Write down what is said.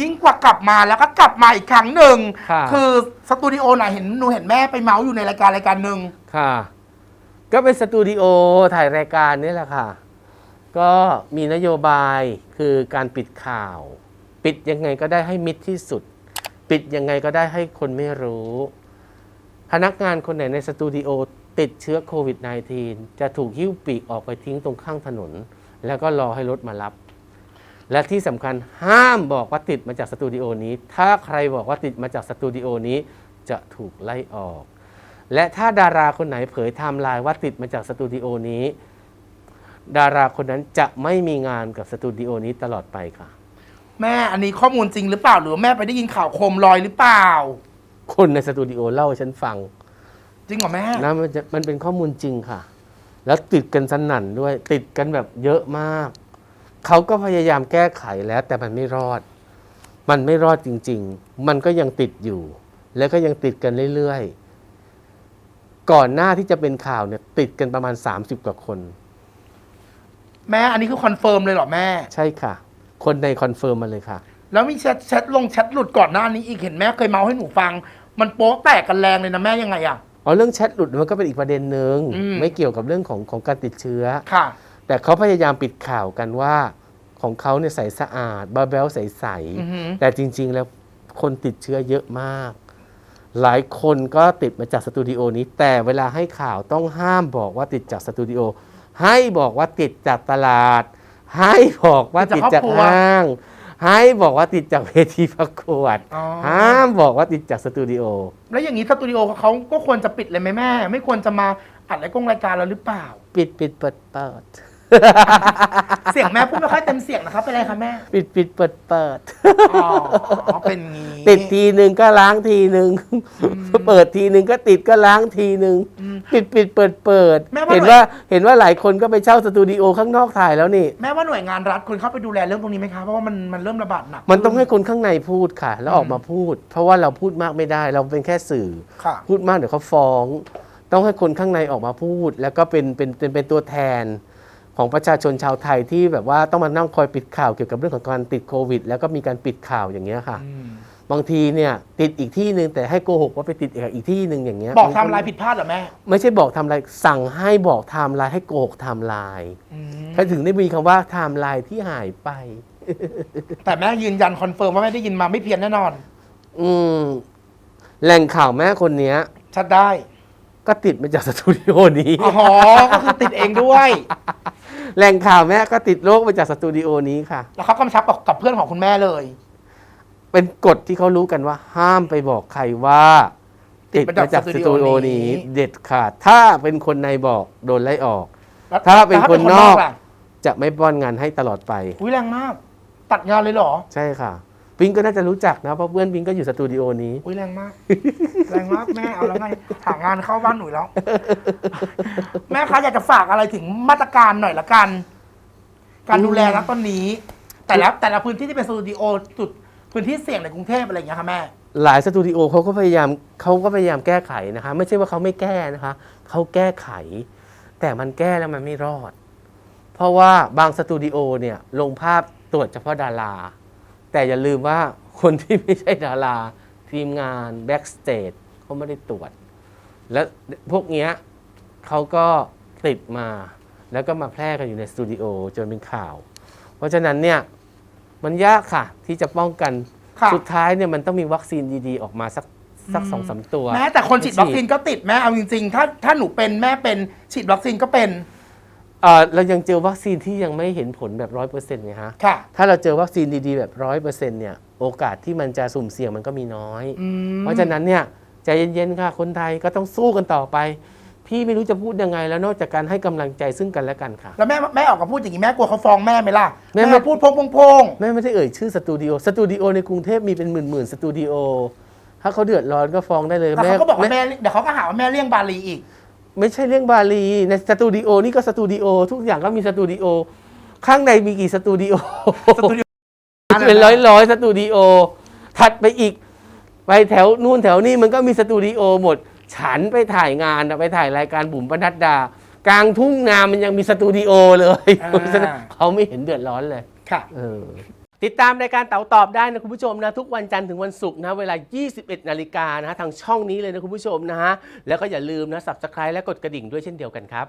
ยิ่งกว่ากลับมาแล้วก็กลับมาอีกครั้งหนึ่งค่ะคือสตูดิโอไหนะเห็นหนูเห็นแม่ไปเมาส์อยู่ในรายการรายการหนึ่งค่ะ ก็เป็นสตูดิโอถ่ายรายการนี่แหละค่ะ ก็มีนโยบายคือการปิดข่าว ปิดยังไงก็ได้ให้มิดที่สุด ปิดยังไงก็ได้ให้คนไม่รู้ พนักงานคนไหนในสตูดิโอติดเชื้อโควิด -19 จะถูกหิ้วปีกออกไปทิ้งตรงข้างถนน แล้วก็รอให้รถมารับ และที่สำคัญห้ามบอกว่าติดมาจากสตูดิโอนี้ ถ้าใครบอกว่าติดมาจากสตูดิโอนี้จะถูกไล่ออก และถ้าดาราคนไหนเผยไทม์ไลน์ว่าติดมาจากสตูดิโอนี้ ดาราคนนั้นจะไม่มีงานกับสตูดิโอนี้ตลอดไปค่ะ แม่อันนี้ข้อมูลจริงหรือเปล่าหรือว่าแม่ไปได้ยินข่าวโคมลอยหรือเปล่า คนในสตูดิโอเล่าให้ฉันฟังจริงเหรอแม่ นะมันจะมันเป็นข้อมูลจริงค่ะ แล้วติดกันสนั่นด้วย ติดกันแบบเยอะมาก เขาก็พยายามแก้ไขแล้วแต่มันไม่รอด มันไม่รอดจริง ๆ มันก็ยังติดอยู่ แล้วก็ยังติดกันเรื่อยๆ ก่อนหน้าที่จะเป็นข่าวเนี่ยติดกันประมาณ 30 กว่าคน แม่อันนี้คือคอนเฟิร์มเลยเหรอแม่ ใช่ค่ะ คนในคอนเฟิร์มมาเลยค่ะ แล้วมีแชทแชทลงแชทหลุดก่อนหน้านี้อีกเห็นแม่เคยเมาส์ให้หนูฟัง มันโป๊ะแตกกันแรงเลยนะแม่ยังไงอะอ๋อเรื่องแชทหลุดมันก็เป็นอีกประเด็นหนึ่งอืม ไม่เกี่ยวกับเรื่องของของการติดเชื้อ ค่ะ แต่เขาพยายามปิดข่าวกันว่าของเขาเนี่ยใสสะอาด บาเบลใสอือหือ ๆ แต่จริง ๆ แล้วคนติดเชื้อเยอะมาก หลายคนก็ติดมาจากสตูดิโอนี้ แต่เวลาให้ข่าวต้องห้ามบอกว่าติดจากสตูดิโอ ให้บอกว่าติดจากตลาด ให้บอกว่าติดจากห้าง ให้บอกว่าติดจากเวทีประกวด อ๋อห้ามบอกว่าติดจากสตูดิโอ แล้วอย่างนี้สตูดิโอเขาก็ควรจะปิดเลยไหมแม่ ไม่ควรจะมาอัดรายกงรายการเราหรือเปล่า ปิดปิดเปิดเปิด เสียงแม่พูดไม่ค่อยเต็มเสียงนะครับเป็นไรคะแม่ปิดปิดเปิดเปิดอ๋อเป็นงี้ติดทีหนึ่งก็ล้างทีหนึ่งเปิดทีหนึ่งก็ติดก็ล้างทีหนึ่งอืมปิดปิดเปิดเปิดแม่ว่าเห็นว่าเห็นว่าหลายคนก็ไปเช่าสตูดิโอข้างนอกถ่ายแล้วนี่แม่ว่าหน่วยงานรัฐควรเข้าไปดูแลเรื่องตรงนี้ไหมคะเพราะว่ามันมันเริ่มระบาดหนักมันต้องให้คนข้างในพูดค่ะ แล้วออกมาพูด เพราะว่าเราพูดมากไม่ได้ เราเป็นแค่สื่อค่ะพูดมากเดี๋ยวเขาฟ้อง ต้องให้คนข้างในออกมาพูด แล้วก็เป็นเป็นเป็นเป็นตัวแทน ของประชาชนชาวไทยที่แบบว่าต้องมานั่งคอยปิดข่าวเกี่ยวกับเรื่องของการติดโควิด แล้วก็มีการปิดข่าวอย่างเงี้ยค่ะ บางทีเนี่ยติดอีกที่หนึ่งแต่ให้โกหกว่าไปติดอีกที่หนึ่งอย่างเงี้ยบอกไทำลายผิดพลาดเหรอแม่ไม่ใช่บอกไทำลายสั่งให้บอกไทม์ไลน์ให้โกหกไทม์ไลน์อืมเขาถึงได้มีคำว่าไทม์ไลน์ที่หายไป แต่แม่ยืนยันคอนเฟิร์มว่าแม่ได้ยินมาไม่เพี้ยนแน่นอน อืมแหล่งข่าวแม่คนเนี้ย ชัดได้ ก็ติดมาจากสตูดิโอนี้อ๋อก็คือติดเองด้วย แหล่งข่าวแม่ก็ติดโรคมาจากสตูดิโอนี้ค่ะ แล้วเขากำชับกับกับเพื่อนของคุณแม่เลย เป็นกฎที่เขารู้กันว่า ห้ามไปบอกใครว่า ติดมาจากสตูดิโอนี้ เด็ดขาด ถ้าเป็นคนในบอกโดนไล่ออก แล้วถ้าเป็นคนนอก ล่ะจะไม่ป้อนงานให้ตลอดไป อุ้ยแรงมาก ตัดงานเลยเหรอ ใช่ค่ะ ปิงก็น่าจะรู้จักนะเพราะเพื่อนปิงก็อยู่สตูดิโอนี้ อุ้ยแรงมาก แรงมากแม่เอาแล้วไงหางานเข้าบ้านหนูแล้ว แม่คะอยากจะฝากอะไรถึงมาตรการหน่อยละกัน การดูแลนะตอนนี้ แต่ละแต่ละพื้นที่ที่เป็นสตูดิโอจุดพื้นที่เสี่ยงในกรุงเทพอะไรอย่างเงี้ยค่ะแม่ หลายสตูดิโอเขาก็พยายามเขาก็พยายามแก้ไขนะคะ ไม่ใช่ว่าเขาไม่แก้นะคะเขาแก้ไข แต่มันแก้แล้วมันไม่รอด เพราะว่าบางสตูดิโอเนี่ยลงภาพตรวจเฉพาะดารา แต่อย่าลืมว่าคนที่ไม่ใช่ดารา ทีมงานแบ็กสเตจเขาไม่ได้ตรวจ และพวกเนี้ยเขาก็ติดมา แล้วก็มาแพร่กันอยู่ในสตูดิโอจนเป็นข่าว เพราะฉะนั้นเนี่ยมันยากค่ะ ที่จะป้องกันค่ะสุดท้ายเนี่ยมันต้องมีวัคซีนดีๆ ออกมาสักสักสองสามตัว แม้แต่คนฉีดวัคซีนก็ติดแม่เอาจริงๆ ถ้าถ้าหนูเป็นแม่เป็นฉีดวัคซีนก็เป็น เอ่อเรายังเจอวัคซีนที่ยังไม่เห็นผลแบบร้อยเปอร์เซ็นต์ไงฮะ ค่ะ ถ้าเราเจอวัคซีนดีๆ แบบร้อยเปอร์เซ็นต์เนี่ยโอกาสที่มันจะสุ่มเสี่ยงมันก็มีน้อย อืม เพราะฉะนั้นเนี่ยใจเย็นๆค่ะคนไทยก็ต้องสู้กันต่อไป พี่ไม่รู้จะพูดยังไงแล้วนอกจากการให้กำลังใจซึ่งกันและกันค่ะ แล้วแม่แม่ออกมาพูดอย่างนี้แม่กลัวเขาฟ้องแม่ไหมล่ะแม่แม่ไม่ มาพูดพงพงพง แม่ไม่ได้เอ่ยชื่อสตูดิโอสตูดิโอในกรุงเทพมีเป็นหมื่นๆสตูดิโอถ้าเขาเดือดร้อนก็ฟ้องได้เลยแต่เขาก็บอกว่าแม่เดี๋ยวเขาก็หาว่าแม่เลี่ยงบาลีอีก ไม่ใช่เรื่องบาลีในสตูดิโอนี่ก็สตูดิโอทุกอย่างก็มีสตูดิโอข้างในมีกี่สตูดิโอสตูดิโอเป็นร้อยร้อยๆสตูดิโอถัดไปอีก ไปแถวนู่นแถวนี้มันก็มีสตูดิโอหมด ฉันไปถ่ายงานอะไปถ่ายรายการบุ๋มปนัดดา กลางทุ่งนามันยังมีสตูดิโอเลยอ่าเพราะฉะนั้นเขาไม่เห็นเดือดร้อนเลยค่ะเออ ติดตามรายการเต๋าตอบได้นะคุณผู้ชมนะทุกวันจันทร์ถึงวันศุกร์นะเวลา 21 นาฬิกานะฮะทางช่องนี้เลยนะคุณผู้ชมนะฮะแล้วก็อย่าลืมนะ subscribe และกดกระดิ่งด้วยเช่นเดียวกันครับ